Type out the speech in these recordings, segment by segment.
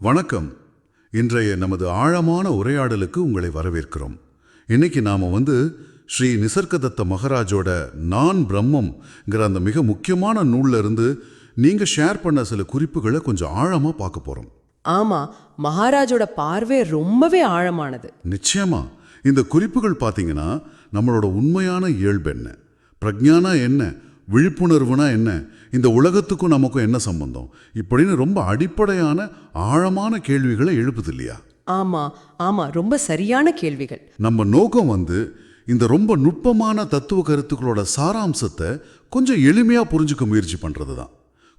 வணக்கம். இன்றைய நமது ஆழமான உரையாடலுக்கு உங்களை வரவேற்கிறோம். இன்னைக்கு நாம வந்து ஸ்ரீ நிசர்கதத்த மகாராஜோட நான் பிரம்மம்ங்கிற அந்த மிக முக்கியமான நூல்ல இருந்து நீங்க ஷேர் பண்ண சில குறிப்புகளை கொஞ்சம் ஆழமா பார்க்க போறோம். ஆமா மகாராஜோட பார்வை ரொம்பவே ஆழமானது. நிச்சயமா. இந்த குறிப்புகள் பார்த்தீங்கன்னா நம்மளோட உண்மையான இயல்பு என்ன? பிரஜானா என்ன? விழிப்புணர்வுனா என்ன? இந்த உலகத்துக்கும் நமக்கும் என்ன சம்பந்தம்? இப்படின்னு ரொம்ப அடிப்படையான ஆழமான கேள்விகளை எழுப்புது இல்லையா ஆமா ஆமா ரொம்ப சரியான கேள்விகள். நம்ம நோக்கம் வந்து இந்த ரொம்ப நுட்பமான தத்துவ கருத்துக்களோட சாராம்சத்தை கொஞ்சம் எளிமையா புரிஞ்சுக்க முயற்சி பண்றது தான்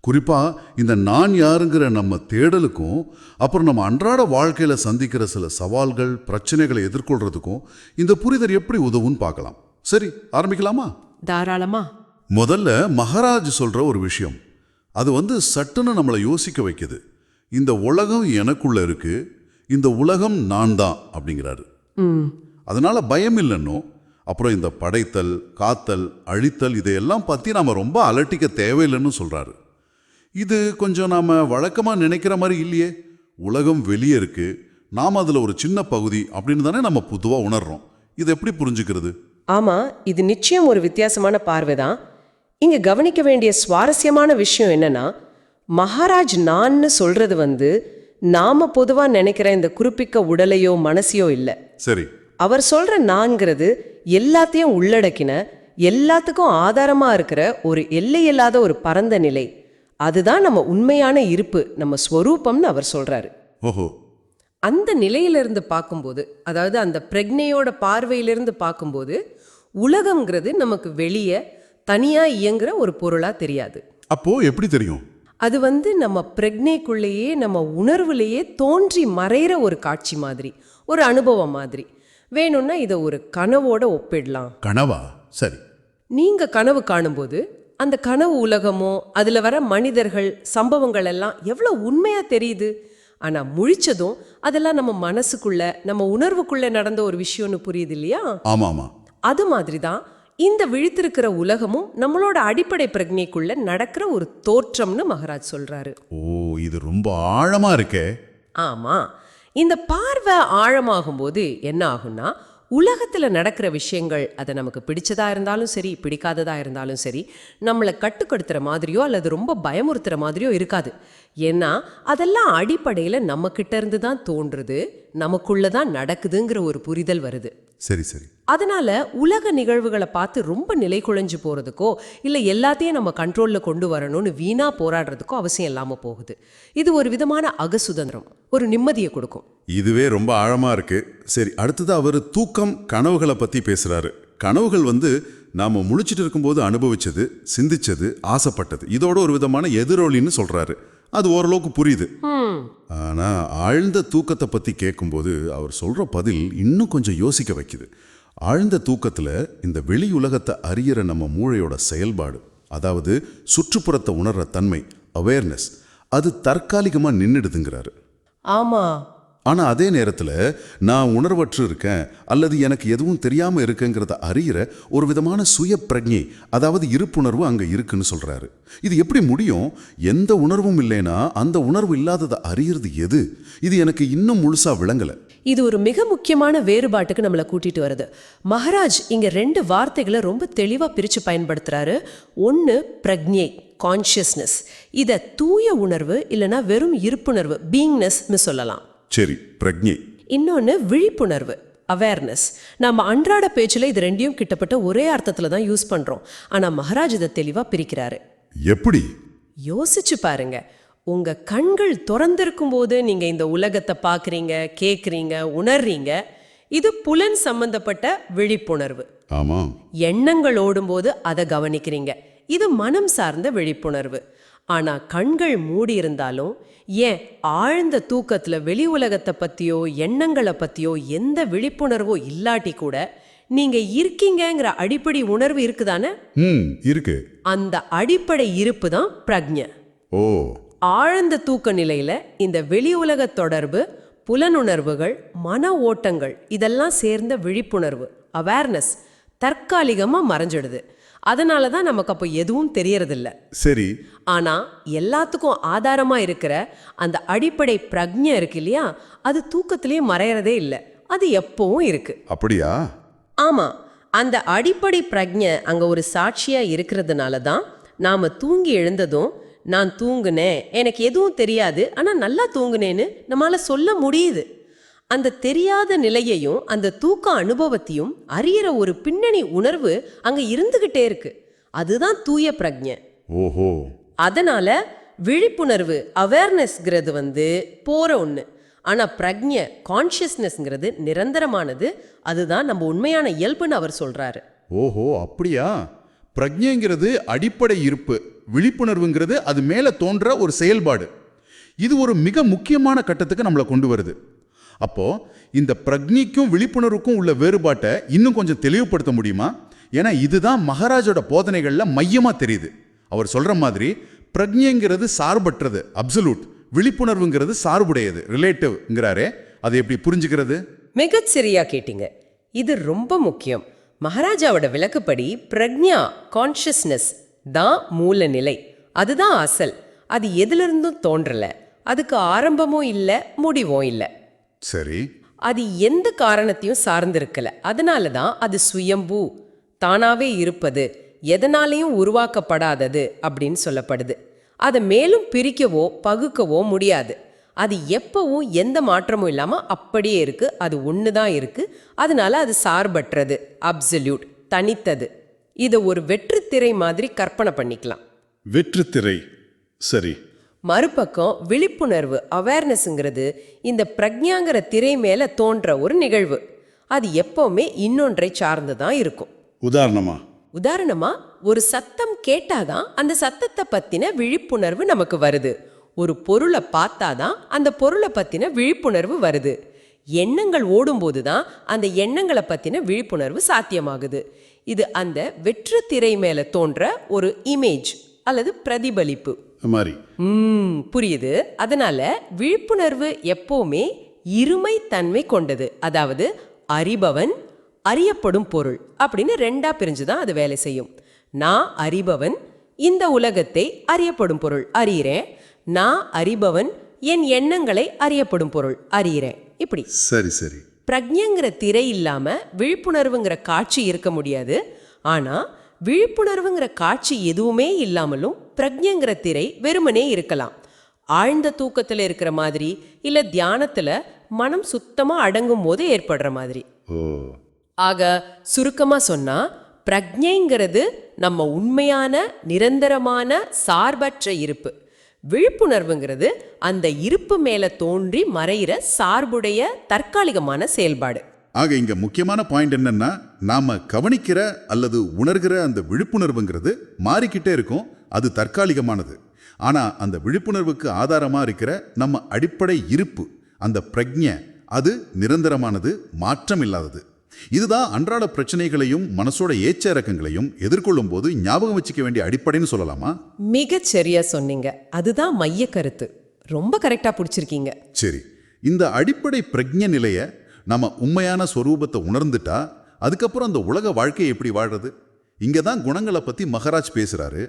குறிப்பா இந்த நான் யாருங்கிற நம்ம தேடலுக்கும் அப்புறம் நம்ம அன்றாட வாழ்க்கையில சந்திக்கிற சில சவால்கள் பிரச்சனைகளை எதிர்கொள்றதுக்கும் இந்த புரிதல் எப்படி உதவும்னு பார்க்கலாம். சரி ஆரம்பிக்கலாமா? தாராளமா. முதல்ல மகாராஜ் சொல்ற ஒரு விஷயம். அது வந்து சட்டுன்னு நம்மளை யோசிக்க வைக்குது. இந்த உலகம் எனக்குள்ள இருக்கு இந்த உலகம் நான் தான் அப்படிங்கிறாரு. அதனால பயம் இல்லைன்னோ அப்புறம் இந்த படைத்தல் காத்தல் அழித்தல் இதையெல்லாம் பற்றி நாம ரொம்ப அலட்டிக்க தேவையில்லைன்னு சொல்றாரு. இது கொஞ்சம் நாம வழக்கமா நினைக்கிற மாதிரி இல்லையே. உலகம் வெளியே இருக்கு நாம் அதில் ஒரு சின்ன பகுதி அப்படின்னு தானே நம்ம பொதுவாக உணர்றோம். இதை எப்படி புரிஞ்சுக்கிறது? ஆமா இது நிச்சயம் ஒரு வித்தியாசமான பார்வை தான் இங்க கவனிக்க வேண்டிய சுவாரஸ்யமான விஷயம் என்னன்னா மகாராஜ் நான்னு சொல்றது வந்து நாம பொதுவா நினைக்கிற இந்த குறிப்பிட்ட உடலையோ மனசையோ இல்ல. சரி. அவர் சொல்ற நான்கிறது எல்லாத்தையும் உள்ளடக்கின எல்லாத்துக்கும் ஆதாரமா இருக்கிற ஒரு எல்லையில்லாத ஒரு பரந்த நிலை. அதுதான் நம்ம உண்மையான இருப்பு நம்ம ஸ்வரூபம்னு அவர் சொல்றாரு. ஓஹோ. அந்த நிலையிலிருந்து பார்க்கும்போது அதாவது அந்த பிரக்னையோட பார்வையிலிருந்து பார்க்கும்போது உலகம்ங்கிறது நமக்கு வெளியே தனியா இயங்குற ஒரு பொருளா தெரியாது. அப்போ எப்படி தெரியும்? அது வந்து நம்ம பிரக்னைக்குள்ளேயே நம்ம உணர்வுலேயே தோன்றி மறையிற ஒரு காட்சி மாதிரி ஒரு அனுபவம் மாதிரி. வேணும்னா இதை ஒரு கனவோட ஒப்பிடலாம். கனவா? சரி. நீங்க கனவு காணும்போது அந்த கனவு உலகமோ அதுல வர மனிதர்கள் சம்பவங்கள் எல்லாம் எவ்வளவு உண்மையா தெரியுது? ஆனா முழிச்சதும் அதெல்லாம் நம்ம மனசுக்குள்ள நம்ம உணர்வுக்குள்ள நடந்த ஒரு விஷயம்னு புரியுது இல்லையா? ஆமா ஆமா அது மாதிரி தான் இந்த விழித்திருக்கிற உலகமும் நம்மளோட அடிப்படை பிரக்னைக்குள்ள நடக்கிற ஒரு தோற்றம்னு மகாராஜ் சொல்றாரு. ஓ இது ரொம்ப ஆழமா இருக்கே. ஆமா. இந்த பார்வை ஆழமாகும்போது என்ன ஆகும்னா உலகத்துல நடக்கிற விஷயங்கள் அது நமக்கு பிடிச்சதா இருந்தாலும் சரி பிடிக்காததா இருந்தாலும் சரி நம்மளை கட்டுப்படுத்துற மாதிரியோ அல்லது ரொம்ப பயமுறுத்துற மாதிரியோ இருக்காது. ஏன்னா அதெல்லாம் அடிப்படையில நம்ம கிட்ட இருந்து தான் தோன்றுது நமக்குள்ள தான் நடக்குதுங்கிற ஒரு புரிதல் வருது. சரி சரி. அதனால உலக நிகழ்வுகளை பார்த்து ரொம்ப நிலை குலைஞ்சு போறதுக்கோ இல்ல எல்லாத்தையும் நம்ம கண்ட்ரோல்ல கொண்டு வரணும்னு வீணா போராடுறதுக்கோ அவசியம் இல்லாம போகுது. இது ஒரு விதமான அகசுதந்திரம் ஒரு நிம்மதியை கொடுக்கும். இதுவே ரொம்ப ஆழமா இருக்கு. சரி அடுத்தது அவர் தூக்கம் கனவுகளை பத்தி பேசுறாரு. கனவுகள் வந்து நாம முழிச்சிட்டு இருக்கும்போது அனுபவிச்சது சிந்திச்சது ஆசைப்பட்டது. இதோட ஒரு விதமான எதிரொலின்னு சொல்றாரு. அது ஓரளவுக்கு புரியுது. ஆனா ஆழ்ந்த தூக்கத்தை பத்தி கேட்கும்போது அவர் சொல்ற பதில் இன்னும் கொஞ்சம் யோசிக்க வைக்குது. ஆழ்ந்த தூக்கத்துல இந்த வெளி உலகத்தை அறியிற நம்ம மூளையோட செயல்பாடு அதாவது சுற்றுப்புறத்தை உணர்ற தன்மை அவேர்னஸ் அது தற்காலிகமா நின்றுடுதுங்கிறாரு ஆமா. ஆனால் அதே நேரத்தில் நான் உணர்வற்று இருக்கேன் அல்லது எனக்கு எதுவும் தெரியாமல் இருக்கேங்கிறத அறிகிற ஒரு விதமான சுய பிரஜை அதாவது இருப்புணர்வு அங்கே இருக்குன்னு சொல்கிறாரு இது எப்படி முடியும்? எந்த உணர்வும் இல்லைனா அந்த உணர்வு இல்லாததை அறியறது எது? இது எனக்கு இன்னும் முழுசாக விளங்கலை. இது ஒரு மிக முக்கியமான வேறுபாட்டுக்கு நம்மளை கூட்டிட்டு வருது. மகாராஜ் இங்க ரெண்டு வார்த்தைகளை ரொம்ப தெளிவா பிரிச்சு பயன்படுத்துறாரு. ஒன்னு பிரக்ஞை கான்ஷியஸ்னஸ் இத தூய உணர்வு இல்லைன்னா வெறும் இருப்புணர்வு பீயிங்னஸ்னு சொல்லலாம். சரி பிரஜை இன்னொன்னு விழிப்புணர்வு அவேர்னஸ் நம்ம அன்றாட பேச்சில் இது ரெண்டையும் கிட்டத்தட்ட ஒரே அர்த்தத்தில் தான் யூஸ் பண்ணுறோம் ஆனால் மகாராஜ் இதை தெளிவாக பிரிக்கிறாரு. எப்படி? யோசிச்சு பாருங்க. உங்க கண்கள் திறந்திருக்கும் போது நீங்க இந்த உலகத்தை பார்க்குறீங்க கேட்குறீங்க உணர்றீங்க இது புலன் சம்பந்தப்பட்ட விழிப்புணர்வு. ஆமா. எண்ணங்கள் ஓடும்போது அதை கவனிக்கிறீங்க. இது மனம் சார்ந்த விழிப்புணர்வு. ஆனா கண்கள் மூடி இருந்தாலும் ஏன் ஆழ்ந்த தூக்கத்துல வெளி உலகத்தை பத்தியோ எண்ணங்களை பத்தியோ எந்த விழிப்புணர்வோ இல்லாட்டி கூட நீங்க இருக்கீங்கங்கிற அடிப்படை உணர்வு இருக்குதானே? இருக்கு. அந்த அடிப்படை இருப்பு தான் பிரக்ஞை ஓ. ஆழ்ந்த தூக்க நிலையில இந்த வெளி உலக தொடர்பு புலனுணர்வுகள் மன ஓட்டங்கள் இதெல்லாம் சேர்ந்த விழிப்புணர்வு அவேர்னஸ் தற்காலிகமா மறைஞ்சிடுது. அதனால தான் நமக்கு அப்போ எதுவும் தெரியறதில்ல. சரி. ஆனா எல்லாத்துக்கும் ஆதாரமா இருக்கிற அந்த அடிப்படை பிரக்ஞை இருக்கு இல்லையா? அது தூக்கத்திலேயே மறையறதே இல்லை. அது எப்பவும் இருக்கு. அப்படியா? ஆமா. அந்த அடிப்படை பிரக்ஞை அங்க ஒரு சாட்சியா இருக்கிறதுனால தான் நாம தூங்கி எழுந்ததும் நான் தூங்குனேன். எனக்கு எதுவும் தெரியாது. ஆனா நல்லா தூங்குனேன்னு நம்மால சொல்ல முடியுது. அந்த தெரியாத நிலையையும் அந்த தூக்க அனுபவத்தையும் அறியிற ஒரு பின்னணி உணர்வு அங்க இருந்துகிட்டே இருக்கு. அதுதான் தூய பிரக்ஞை ஓஹோ. அதனால விழிப்புணர்வு அவேர்னஸ்ங்கிறது வந்து போற ஒன்று ஆனா பிரக்ஞை கான்ஷியஸ்னஸ்ங்கிறது நிரந்தரமானது. அதுதான் நம்ம உண்மையான இயல்புன்னு அவர் சொல்றாரு. ஓஹோ அப்படியா? பிரஜைங்கிறது அடிப்படை இருப்பு. விழிப்புணர்வுங்கிறது அது மேலே தோன்ற ஒரு செயல்பாடு. இது ஒரு மிக முக்கியமான கட்டத்துக்கு நம்மளை கொண்டு வருது. அப்போ இந்த பிரக்னிக்கும் விழிப்புணர்வுக்கும் உள்ள வேறுபாட்டை இன்னும் கொஞ்சம் தெளிவுபடுத்த முடியுமா? ஏன்னா இதுதான் மகாராஜோட போதனைகளில் மையமாக தெரியுது. அவர் சொல்கிற மாதிரி பிரக்ஞைங்கிறது சார்பற்றது அப்சல்யூட் விழிப்புணர்வுங்கிறது சார்புடையது ரிலேட்டிவ்ங்கிறாரே அதை எப்படி புரிஞ்சுக்கிறது? மிகச் சரியா கேட்டீங்க. இது ரொம்ப முக்கியம். மகாராஜாவோட விளக்குப்படி பிரக்ஞா கான்ஷியஸ்னஸ் தான் மூல நிலை அதுதான் அசல். அது எதிலிருந்தும் தோன்றல. அதுக்கு ஆரம்பமும் இல்லை முடிவும் இல்லை. சரி. அது எந்த காரணத்தையும் சார்ந்திருக்கல. அதனால தான் அது சுயம்பூ தானாவே இருப்பது எதனாலையும் உருவாக்கப்படாதது அப்படின்னு சொல்லப்படுது. அதை மேலும் பிரிக்கவோ பகுக்கவோ முடியாது. அது எப்பவும் எந்த மாற்றமும் இல்லாமல் அப்படியே இருக்கு. அது ஒன்று தான் இருக்கு. அதனால அது சார்பற்றது அப்சல்யூட் தனித்தது. இதை ஒரு வெற்றுத்திரை மாதிரி கற்பனை பண்ணிக்கலாம். வெற்றுத்திரை. சரி. மறுபக்கம் விழிப்புணர்வு அவேர்னஸ்ங்கிறது இந்த பிரக்ஞாங்கிற திரை மேல தோன்ற ஒரு நிகழ்வு. அது எப்பவுமே இன்னொன்றை சார்ந்து தான் இருக்கும். உதாரணமா? உதாரணமா ஒரு சத்தம் கேட்டாதான் அந்த சத்தத்தை பத்தின விழிப்புணர்வு நமக்கு வருது. ஒரு பொருளை பார்த்தாதான் அந்த பொருளை பத்தின விழிப்புணர்வு வருது. எண்ணங்கள் ஓடும்போது தான் அந்த எண்ணங்களை பத்தின விழிப்புணர்வு சாத்தியமாகுது. இது அந்த வெற்று திரை மேல தோன்ற ஒரு இமேஜ் அல்லது பிரதிபலிப்பு. மாதிரி. புரியுது. அதனால விழிப்புணர்வு எப்பவுமே இருமை தன்மை கொண்டது. அதாவது அறிபவன் அறியப்படும் பொருள் அப்படின்னு ரெண்டா பிரிஞ்சு தான் அது வேலை செய்யும். நான் அறிபவன் இந்த உலகத்தை அறியப்படும் பொருள் அறியிறேன். நான் அறிபவன் என் எண்ணங்களை அறியப்படும் பொருள் அறியிறேன். இப்படி. சரி சரி. பிரக்ஞங்கிற திரை இல்லாம விழிப்புணர்வுங்கிற காட்சி இருக்க முடியாது. ஆனா விழிப்புணர்வுங்கிற காட்சி எதுவுமே இல்லாமலும் பிரக்ஞங்கிற திரை வெறுமனே இருக்கலாம். ஆழ்ந்த தூக்கத்துல இருக்கிற மாதிரி இல்ல தியானத்துல மனம் சுத்தமா அடங்கும் போது ஏற்படுற மாதிரி. ஆக சுருக்கமா சொன்னா பிரக்ஞைங்கிறது நம்ம உண்மையான நிரந்தரமான சார்பற்ற இருப்பு. விழிப்புணர்வுங்கிறது அந்த இருப்பு மேல தோன்றி மறையிற சார்புடைய தற்காலிகமான செயல்பாடு. ஆக இங்க முக்கியமான பாயிண்ட் என்னன்னா நாம கவனிக்கிற அல்லது உணர்கிற அந்த விழிப்புணர்வுங்கிறது மாறிக்கிட்டே இருக்கும். அது தற்காலிகமானது. ஆனா அந்த விழிப்புணர்வுக்கு ஆதாரமா இருக்கிற நம்ம அடிப்படை இருப்பு அந்த பிரக்ஞை அது நிரந்தரமானது மாற்றம் இல்லாதது. இதுதான் அன்றாட பிரச்சனைகளையும் மனசோட ஏச்ச இறக்கங்களையும் எதிர்கொள்ளும் போது ஞாபகம் வச்சுக்க வேண்டிய அடிப்படைன்னு சொல்லலாமா? மிகச் சரியா சொன்னீங்க. அதுதான் மைய கருத்து. ரொம்ப கரெக்டா பிடிச்சிருக்கீங்க. சரி. இந்த அடிப்படை பிரக்ஞ நிலைய நம்ம உண்மையான ஸ்வரூபத்தை உணர்ந்துட்டா அதுக்கப்புறம் அந்த உலக வாழ்க்கையை எப்படி வாழ்றது? இங்கே தான் குணங்களை பற்றி மகராஜ் பேசுகிறாரு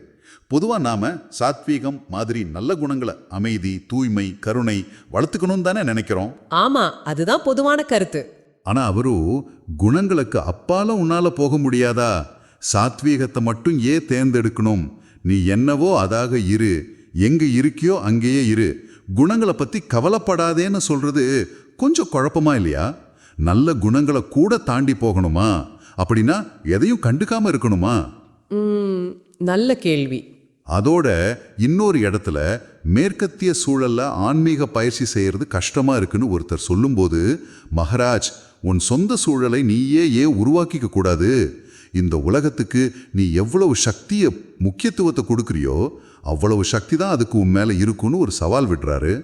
பொதுவாக நாம சாத்வீகம் மாதிரி நல்ல குணங்களை அமைதி தூய்மை கருணை வளர்த்துக்கணும்னு தானே நினைக்கிறோம். ஆமா அதுதான் பொதுவான கருத்து. ஆனால் அவரு குணங்களுக்கு அப்பால உன்னால போக முடியாதா? சாத்வீகத்தை மட்டும் ஏன் தேர்ந்தெடுக்கணும்? நீ என்னவோ அதாக இரு. எங்க இருக்கியோ அங்கேயே இரு. குணங்களை பத்தி கவலைப்படாதேன்னு சொல்றது கொஞ்சம் குழப்பமா இல்லையா? நல்ல குணங்களை கூட தாண்டி போகணுமா? அப்படின்னா எதையும் கண்டுக்காம இருக்கணுமா? நல்ல கேள்வி. அதோட இன்னொரு இடத்துல மேற்கத்திய சூழல்ல ஆன்மீக பயிற்சி செய்யறது கஷ்டமா இருக்குன்னு ஒருத்தர் சொல்லும்போது மகராஜ் உன் சொந்த சூழலை நீயே ஏன் உருவாக்கிக்க கூடாது? இந்த உலகத்துக்கு நீ எவ்வளவு சக்திய முக்கியத்துவத்தை கொடுக்குறியோ அவ்வளவு சக்தி தான் அதுக்கு உன் மேல இருக்குன்னு ஒரு சவால் விடுறாரு.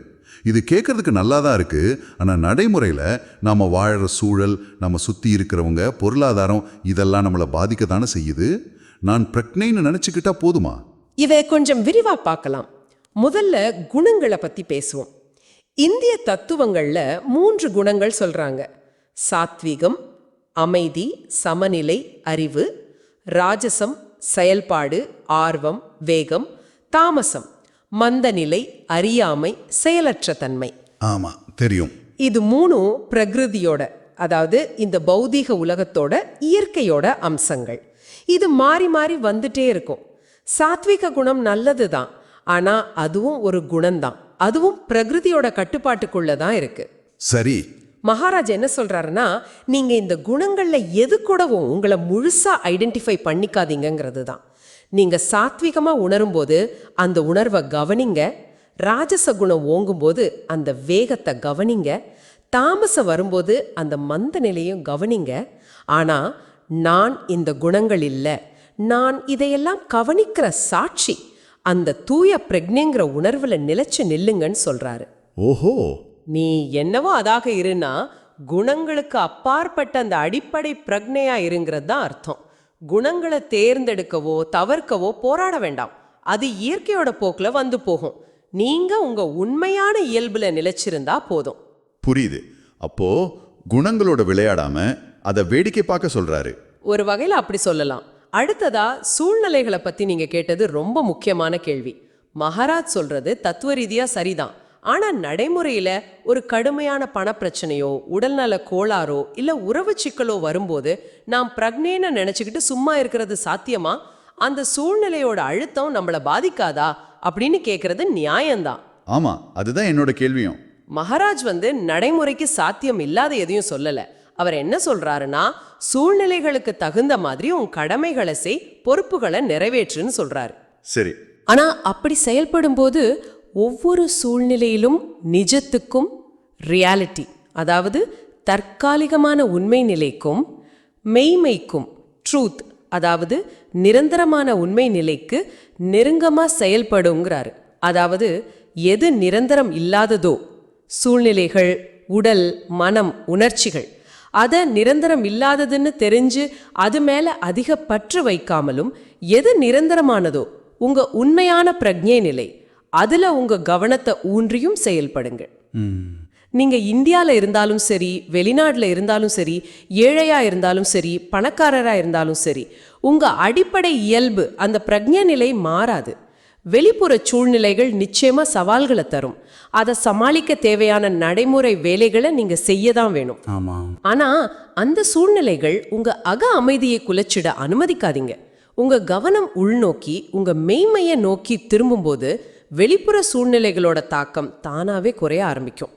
இது கேட்கறதுக்கு நல்லா தான் இருக்குது ஆனால் நடைமுறையில் நாம் வாழற சூழல் நம்ம சுற்றி இருக்கிறவங்க பொருளாதாரம் இதெல்லாம் நம்மளை பாதிக்க தானே செய்யுது? நான் பிரக்னைன்னு நினச்சிக்கிட்டா போதுமா? இதை கொஞ்சம் விரிவாக பார்க்கலாம். முதல்ல குணங்களை பற்றி பேசுவோம். இந்திய தத்துவங்களில் மூன்று குணங்கள் சொல்கிறாங்க சாத்வீகம் அமைதி சமநிலை அறிவு ராஜசம் செயல்பாடு ஆர்வம் வேகம் தாமசம். மந்தநிலை அறியாமை செயலற்ற தன்மை. ஆமா தெரியும். இது மூணும் பிரகிருதியோட அதாவது இந்த பௌதீக உலகத்தோட இயற்கையோட அம்சங்கள். இது மாறி மாறி வந்துட்டே இருக்கும். சாத்விக குணம் நல்லது தான் ஆனா அதுவும் ஒரு குணம்தான். அதுவும் பிரகிருதியோட கட்டுப்பாட்டுக்குள்ள தான் இருக்கு. சரி. மகாராஜ் என்ன சொல்றாருன்னா நீங்க இந்த குணங்கள்ல எது கூடவும் உங்களை முழுசா ஐடென்டிஃபை பண்ணிக்காதீங்கங்கிறது தான் நீங்க சாத்விகமா உணரும்போது அந்த உணர்வை கவனிங்க. ராஜச குணம் ஓங்கும்போது அந்த வேகத்தை கவனிங்க. தாமசம் வரும்போது அந்த மந்த நிலையும் கவனிங்க. ஆனா நான் இந்த குணங்கள் இல்லை. நான் இதையெல்லாம் கவனிக்கிற சாட்சி அந்த தூய பிரக்ஞங்கிற உணர்வுல நிலைச்சு நில்லுங்கன்னு சொல்றாரு. ஓஹோ! நீ என்னவோ அதாக இருனா குணங்களுக்கு அப்பாற்பட்ட அந்த அடிப்படை பிரக்னையா இருங்கிறது தான் அர்த்தம். குணங்களை தேர்ந்தெடுக்கவோ தவிர்க்கவோ போராட வேண்டாம். அது இயற்கையோட போக்குல வந்து போகும். நீங்க உங்க உண்மையான இயல்புல நிலைச்சிருந்தா போதும். புரியுது. அப்போ குணங்களோட விளையாடாம அதை வேடிக்கை பார்க்க சொல்றாரு. ஒரு வகையில அப்படி சொல்லலாம். அடுத்ததா சூழ்நிலைகளை பத்தி நீங்க கேட்டது ரொம்ப முக்கியமான கேள்வி. மகாராஜ் சொல்றது தத்துவ ரீதியா சரிதான். ஆனா நடைமுறையில ஒரு கடுமையான பணப்பிரச்சனையோ உடல்நல கோளாறோ இல்ல உறவு சிக்கலோ வரும்போது நாம் பிரக்னேன்னு நினைச்சுக்கிட்டு சும்மா இருக்கிறது சாத்தியமா? அந்த சூழ்நிலையோட அழுத்தம் நம்மள பாதிக்காதா? அப்படின்னு கேக்குறது நியாயம்தான். ஆமா அதுதான் என்னோட கேள்வியும். மகாராஜ் வந்து நடைமுறைக்கு சாத்தியம் இல்லாத எதையும் சொல்லல. அவர் என்ன சொல்றாருன்னா சூழ்நிலைகளுக்கு தகுந்த மாதிரி உன் கடமைகளை செய் பொறுப்புகளை நிறைவேற்றுன்னு சொல்றாரு. சரி. ஆனா அப்படி செயல்படும் போது ஒவ்வொரு சூழ்நிலையிலும் நிஜத்துக்கும் ரியாலிட்டி அதாவது தற்காலிகமான உண்மை நிலைக்கும் மெய்மைக்கும் ட்ரூத் அதாவது நிரந்தரமான உண்மை நிலைக்கு நெருங்கமாக செயல்படுங்கிறாரு. அதாவது எது நிரந்தரம் இல்லாததோ சூழ்நிலைகள் உடல் மனம் உணர்ச்சிகள் அதை நிரந்தரம் இல்லாததுன்னு தெரிஞ்சு அது மேலே அதிக பற்று வைக்காமலும் எது நிரந்தரமானதோ உங்கள் உண்மையான பிரக்ஞை நிலை அதுல உங்க கவனத்தை ஊன்றியும் செயல்படுங்க நீங்க இந்தியால இருந்தாலும் சரி வெளிநாட்டுல இருந்தாலும் சரி ஏழையா இருந்தாலும் சரி பணக்காரரா இருந்தாலும் சரி உங்க அடிப்படை இயல்பு அந்த பிரக்ஞை நிலை மாறாது. வெளிப்புற சூழ்நிலைகள் நிச்சயமா சவால்களை தரும். அதை சமாளிக்க தேவையான நடைமுறை வேலைகளை நீங்க செய்ய தான் வேணும். ஆமாம் ஆனா அந்த சூழ்நிலைகள் உங்க அக அமைதியை குலைச்சிட அனுமதிக்காதீங்க. உங்க கவனம் உள்நோக்கி உங்க மெய்மையை நோக்கி திரும்பும்போது வெளிப்புற சூழ்நிலைகளோட தாக்கம் தானாகவே குறைய ஆரம்பிக்கும்.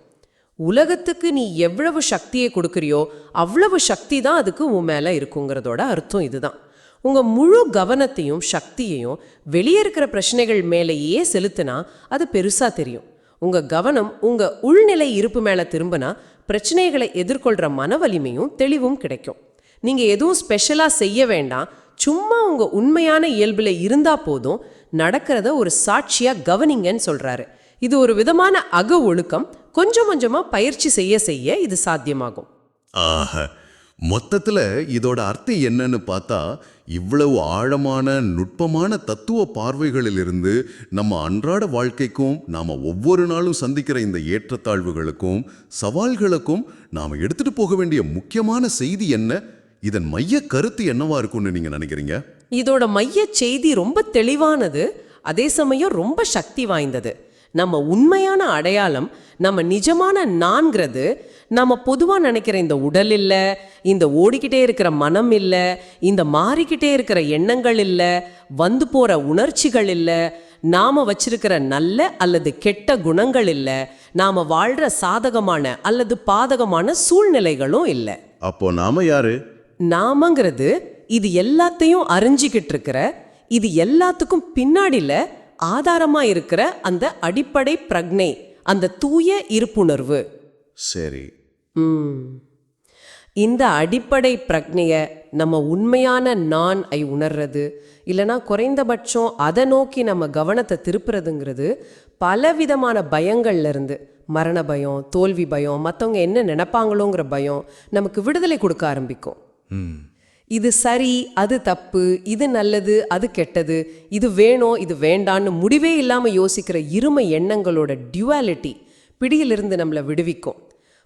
உலகத்துக்கு நீ எவ்வளவு சக்தியை கொடுக்குறியோ அவ்வளவு சக்தி தான் அதுக்கு உன் மேலே இருக்குங்கிறதோட அர்த்தம் இதுதான். உங்கள் முழு கவனத்தையும் சக்தியையும் வெளியே இருக்கிற பிரச்சனைகள் மேலேயே செலுத்தினா அது பெருசாக தெரியும். உங்கள் கவனம் உங்கள் உள்நிலை இருப்பு மேலே திரும்பினா பிரச்சனைகளை எதிர்கொள்கிற மன வலிமையும் தெளிவும் கிடைக்கும். நீங்கள் எதுவும் ஸ்பெஷலாக செய்ய வேண்டாம். சும்மா உங்கள் உண்மையான இயல்பில் இருந்தால் போதும். நடக்கிறத ஒரு சாட்சியாக கவனிங்கன்னு சொல்கிறாரு இது ஒரு விதமான அக ஒழுக்கம். கொஞ்சம் கொஞ்சமாக பயிற்சி செய்ய செய்ய இது சாத்தியமாகும். ஆஹ. மொத்தத்தில் இதோட அர்த்தம் என்னன்னு பார்த்தா இவ்வளவு ஆழமான நுட்பமான தத்துவ பார்வைகளிலிருந்து நம்ம அன்றாட வாழ்க்கைக்கும் நாம் ஒவ்வொரு நாளும் சந்திக்கிற இந்த ஏற்றத்தாழ்வுகளுக்கும் சவால்களுக்கும் நாம் எடுத்துட்டு போக வேண்டிய முக்கியமான செய்தி என்ன? இதன் மைய கருத்து என்னவா இருக்கும்னு நீங்கள் நினைக்கிறீங்க? இதோட மைய செய்தி ரொம்ப தெளிவானது அதே சமயம் ரொம்ப சக்தி வாய்ந்தது. நம்ம உண்மையான அடையாளம் நம்ம நிஜமான நான்கிறது நம்ம பொதுவாக நினைக்கிற இந்த உடல் இல்லை இந்த ஓடிக்கிட்டே இருக்கிற மனம் இல்லை இந்த மாறிக்கிட்டே இருக்கிற எண்ணங்கள் இல்லை வந்து போகிற உணர்ச்சிகள் இல்லை நாம வச்சிருக்கிற நல்ல அல்லது கெட்ட குணங்கள் இல்லை நாம வாழ்ற சாதகமான அல்லது பாதகமான சூழ்நிலைகளும் இல்லை. அப்போ நாம யாரு? நாமங்கிறது இது எல்லாத்தையும் அறிஞ்சிக்கிட்டு இருக்கிற இது எல்லாத்துக்கும் பின்னாடில ஆதாரமா இருக்கிற அந்த அடிப்படை பிரக்னை அந்த தூய இருப்புணர்வு. சரி. ம். இந்த அடிப்படை பிரக்னைய நம்ம உண்மையான நான் ஐ உணர்றது இல்லனா குறைந்தபட்சம் அதை நோக்கி நம்ம கவனத்தை திருப்புறதுங்கிறது பலவிதமான பயங்கள்ல இருந்து மரண பயம் தோல்வி பயம் மற்றவங்க என்ன நினைப்பாங்களோங்கிற பயம் நமக்கு விடுதலை கொடுக்க ஆரம்பிக்கும். இது சரி அது தப்பு இது நல்லது அது கெட்டது இது வேணும் இது வேண்டான்னு முடிவே இல்லாமல் யோசிக்கிற இருமை எண்ணங்களோட டியூவாலிட்டி பிடியிலிருந்து நம்மளை விடுவிக்கும்.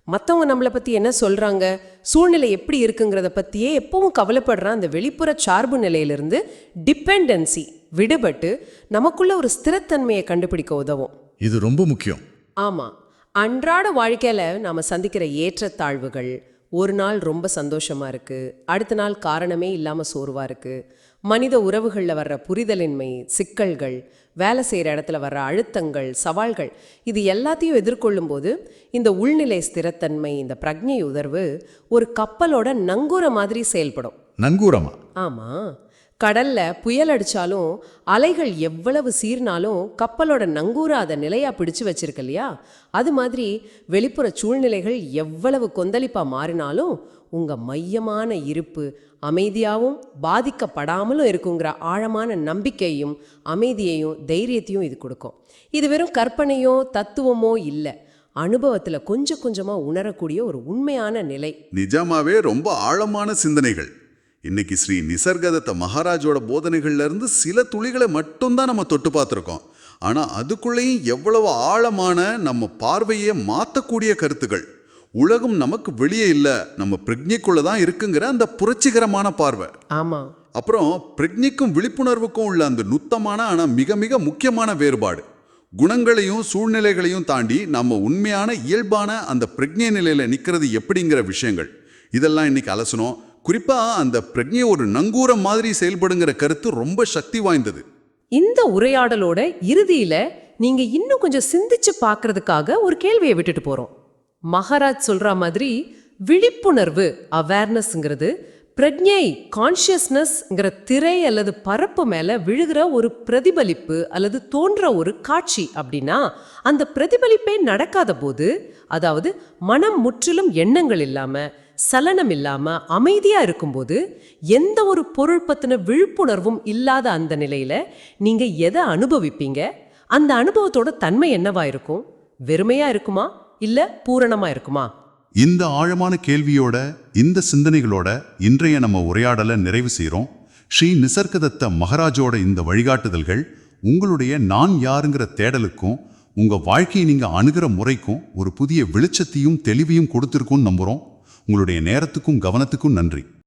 மற்றவங்க நம்மளை பற்றி என்ன சொல்கிறாங்க சூழ்நிலை எப்படி இருக்குங்கிறத பற்றியே எப்பவும் கவலைப்படுற அந்த வெளிப்புற சார்பு நிலையிலிருந்து டிபெண்டன்சி விடுபட்டு நமக்குள்ள ஒரு ஸ்திரத்தன்மையை கண்டுபிடிக்க உதவும். இது ரொம்ப முக்கியம். ஆமாம் அன்றாட வாழ்க்கையில் நாம் சந்திக்கிற ஏற்றத்தாழ்வுகள் ஒரு நாள் ரொம்ப சந்தோஷமா இருக்கு. அடுத்த நாள் காரணமே இல்லாமல் சோர்வா இருக்கு. மனித உறவுகளில் வர்ற புரிதலின்மை சிக்கல்கள் வேலை செய்கிற இடத்துல வர்ற அழுத்தங்கள் சவால்கள் இது எல்லாத்தையும் எதிர்கொள்ளும் போது இந்த உள்நிலை ஸ்திரத்தன்மை இந்த பிரக்ஞை உணர்வு ஒரு கப்பலோட நங்கூர மாதிரி செயல்படும். நங்கூரமா? ஆமா. கடல்ல புயல் அடிச்சாலும் அலைகள் எவ்வளவு சீர்னாலும் கப்பலோட நங்கூராத அதை நிலையா பிடிச்சு வச்சிருக்கு இல்லையா? அது மாதிரி வெளிப்புற சூழ்நிலைகள் எவ்வளவு கொந்தளிப்பா மாறினாலும் உங்க மையமான இருப்பு அமைதியாகவும் பாதிக்கப்படாமலும் இருக்குங்கிற ஆழமான நம்பிக்கையும் அமைதியையும் தைரியத்தையும் இது கொடுக்கும். இது வெறும் கற்பனையோ தத்துவமோ இல்லை. அனுபவத்துல கொஞ்சம் கொஞ்சமா உணரக்கூடிய ஒரு உண்மையான நிலை. நிஜமாவே ரொம்ப ஆழமான சிந்தனைகள். இன்னைக்கு ஸ்ரீ நிசர்கதத்த மகாராஜோட போதனைகள்ல இருந்து சில துளிகளை மட்டும்தான் நம்ம தொட்டு பார்த்துருக்கோம். ஆனா அதுக்குள்ளேயும் எவ்வளவு ஆழமான நம்ம பார்வையை மாத்தக்கூடிய கருத்துகள் உலகம் நமக்கு வெளியே இல்ல நம்ம பிரஜைக்குள்ள தான் இருக்குங்கிற அந்த புரட்சிகரமான பார்வை. ஆமா. அப்புறம் பிரஜைக்கும் விழிப்புணர்வுக்கும் உள்ள அந்த நுத்தமான ஆனா மிக மிக முக்கியமான வேறுபாடு. குணங்களையும் சூழ்நிலைகளையும் தாண்டி நம்ம உண்மையான இயல்பான அந்த பிரஜை நிலையில நிக்கிறது எப்படிங்கிற விஷயங்கள். இதெல்லாம் இன்னைக்கு அலசணும் குறிப்பா அந்த பிரஜையை ஒரு நங்கூரம் மாதிரி செயல்படுங்கிற கருத்து ரொம்ப சக்தி வாய்ந்தது. இந்த உரையாடலோட இறுதியில நீங்க இன்னும் கொஞ்சம் சிந்திச்சு பார்க்கறதுக்காக ஒரு கேள்வியை விட்டுட்டு போறோம். மகாராஜ் சொல்ற மாதிரி விழிப்புணர்வு அவேர்னஸ்ங்கிறது பிரஜை கான்ஷியஸ்னஸ்ங்கிற திரை அல்லது பரப்பு மேல விழுகிற ஒரு பிரதிபலிப்பு அல்லது தோன்ற ஒரு காட்சி அப்படின்னா அந்த பிரதிபலிப்பே நடக்காத போது அதாவது மனம் முற்றிலும் எண்ணங்கள் இல்லாமல் சலனம் இல்லாம அமைதியா இருக்கும்போது எந்த ஒரு பொருள் பத்தின விழிப்புணர்வும் இல்லாத அந்த நிலையில நீங்க எதை அனுபவிப்பீங்க? அந்த அனுபவத்தோட தன்மை என்னவா இருக்கும்? வெறுமையா இருக்குமா? இல்ல பூரணமா இருக்குமா? இந்த ஆழமான கேள்வியோட இந்த சிந்தனைகளோட இன்றைய நம்ம உரையாடலை நிறைவு செய்கிறோம் ஸ்ரீ நிசர்கதத்த மகாராஜோட இந்த வழிகாட்டுதல்கள் உங்களுடைய நான் யாருங்கிற தேடலுக்கும் உங்க வாழ்க்கையை நீங்க அணுகிற முறைக்கும் ஒரு புதிய வெளிச்சத்தையும் தெளிவையும் கொடுத்திருக்கும்னு நம்புறோம். உங்களுடைய நேரத்துக்கும் கவனத்துக்கும் நன்றி.